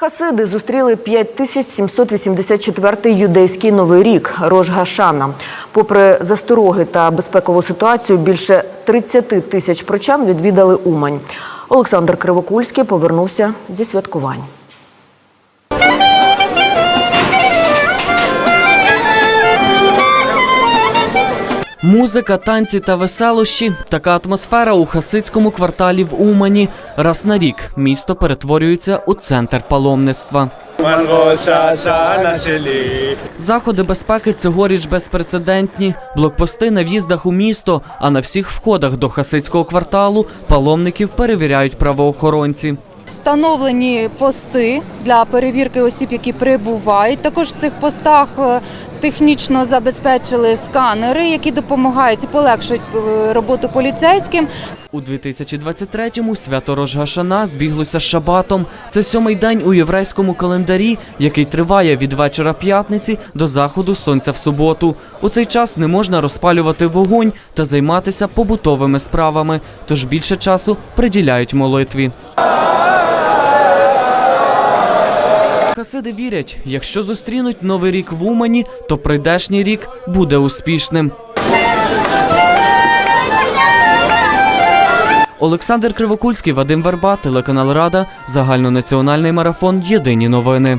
Хасиди зустріли 5784-й юдейський новий рік Рож Гашана. Попри застороги та безпекову ситуацію, більше 30 тисяч прочан відвідали Умань. Олександр Кривокульський повернувся зі святкувань. Музика, танці та веселощі така атмосфера у хасидському кварталі в Умані. Раз на рік місто перетворюється у центр паломництва. Заходи безпеки цьогоріч безпрецедентні. Блокпости на в'їздах у місто, а на всіх входах до хасидського кварталу паломників перевіряють правоохоронці. Встановлені пости для перевірки осіб, які прибувають. Також в цих постах е, технічно забезпечили сканери, які допомагають і полегшують е, роботу поліцейським. У 2023-му свято Рожгашана збіглося з Шабатом. Це сьомий день у єврейському календарі, який триває від вечора п'ятниці до заходу сонця в суботу. У цей час не можна розпалювати вогонь та займатися побутовими справами, тож більше часу приділяють молитві. Хасиди вірять, якщо зустрінуть новий рік в Умані, то прийдешній рік буде успішним. Олександр Кривокульський, Вадим Верба, телеканал Рада, загальнонаціональний марафон Єдині новини.